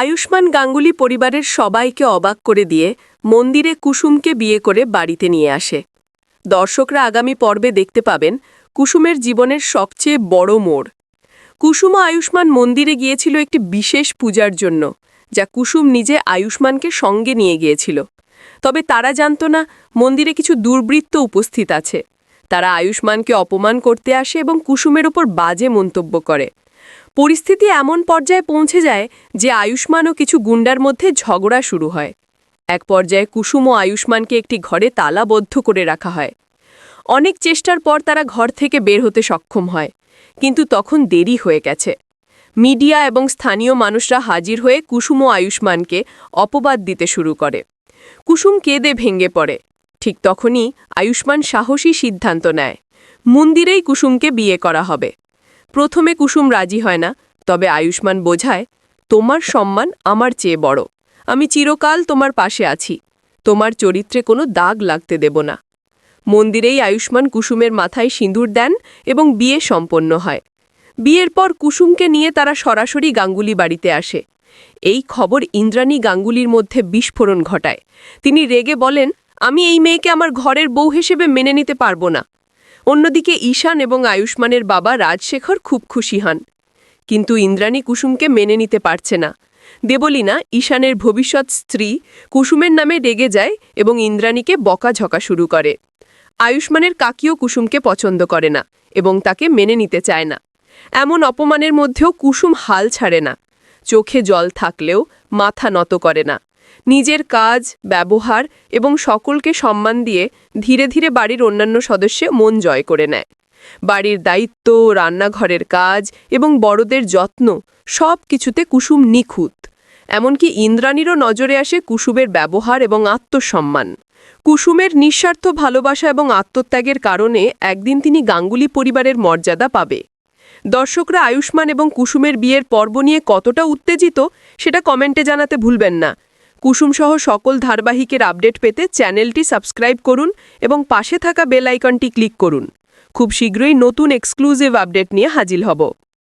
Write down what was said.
আয়ুষ্মান গাঙ্গুলি পরিবারের সবাইকে অবাক করে দিয়ে মন্দিরে কুসুমকে বিয়ে করে বাড়িতে নিয়ে আসে। দর্শকরা আগামী পর্বে দেখতে পাবেন কুসুমের জীবনের সবচেয়ে বড় মোড়। কুসুম আয়ুষ্মান মন্দিরে গিয়েছিল একটি বিশেষ পূজার জন্য, যা কুসুম নিজে আয়ুষ্মানকে সঙ্গে নিয়ে গিয়েছিল। তবে তারা জানত না মন্দিরে কিছু দুর্বৃত্ত উপস্থিত আছে। তারা আয়ুষ্মানকে অপমান করতে আসে এবং কুসুমের ওপর বাজে মন্তব্য করে। পরিস্থিতি এমন পর্যায়ে পৌঁছে যায় যে আয়ুষ্মান ও কিছু গুন্ডার মধ্যে ঝগড়া শুরু হয়। এক পর্যায়ে কুসুম ও আয়ুষ্মানকে একটি ঘরে তালাবদ্ধ করে রাখা হয়। অনেক চেষ্টার পর তারা ঘর থেকে বের হতে সক্ষম হয়, কিন্তু তখন দেরি হয়ে গেছে। মিডিয়া এবং স্থানীয় মানুষরা হাজির হয়ে কুসুম ও আয়ুষ্মানকে অপবাদ দিতে শুরু করে। কুসুম কেঁদে ভেঙে পড়ে। ঠিক তখনই আয়ুষ্মান সাহসী সিদ্ধান্ত নেয়, মন্দিরেই কুসুমকে বিয়ে করা হবে। প্রথমে কুসুম রাজি হয় না, তবে আয়ুষ্মান বোঝায়, তোমার সম্মান আমার চেয়ে বড়। আমি চিরকাল তোমার পাশে আছি। তোমার চরিত্রে কোনো দাগ লাগতে দেব না মন্দিরেই আয়ুষ্মান কুসুমের মাথায় সিঁদুর দেন এবং বিয়ে সম্পন্ন হয়। বিয়ের পর কুসুমকে নিয়ে তারা সরাসরি গাঙ্গুলি বাড়িতে আসে। এই খবর ইন্দ্রাণী গাঙ্গুলির মধ্যে বিস্ফোরণ ঘটায়। তিনি রেগে বলেন, আমি এই মেয়েকে আমার ঘরের বউ হিসেবে মেনে নিতে পারব না। অন্যদিকে ঈশান এবং আয়ুষ্মানের বাবা রাজশেখর খুব খুশি হন। কিন্তু ইন্দ্রাণী কুসুমকে মেনে নিতে পারছে না। দেবলীনা, ঈশানের ভবিষ্যৎ স্ত্রী, কুসুমের নামে রেগে যায় এবং ইন্দ্রাণীকে বকাঝকা শুরু করে। আয়ুষ্মানের কাকিও কুসুমকে পছন্দ করে না এবং তাকে মেনে নিতে চায় না। এমন অপমানের মধ্যেও কুসুম হাল ছাড়ে না। চোখে জল থাকলেও মাথা নত করে না। নিজের কাজ, ব্যবহার এবং সকলকে সম্মান দিয়ে ধীরে ধীরে বাড়ির অন্যান্য সদস্যে মন জয় করে নেয়। বাড়ির দায়িত্ব, রান্নাঘরের কাজ এবং বড়দের যত্ন সব কিছুতে কুসুম নিখুঁত। এমনকি ইন্দ্রাণীরও নজরে আসে কুসুমের ব্যবহার এবং আত্মসম্মান। কুসুমের নিঃস্বার্থ ভালোবাসা এবং আত্মত্যাগের কারণে একদিন তিনি গাঙ্গুলি পরিবারের মর্যাদা পাবে। দর্শকরা আয়ুষ্মান এবং কুসুমের বিয়ের পর্ব নিয়ে কতটা উত্তেজিত, সেটা কমেন্টে জানাতে ভুলবেন না। কুসুমসহ সকল ধারাবাহিকের আপডেট পেতে চ্যানেলটি সাবস্ক্রাইব করুন এবং পাশে থাকা বেল আইকনটি ক্লিক করুন। খুব শীঘ্রই নতুন এক্সক্লুসিভ আপডেট নিয়ে হাজির হব।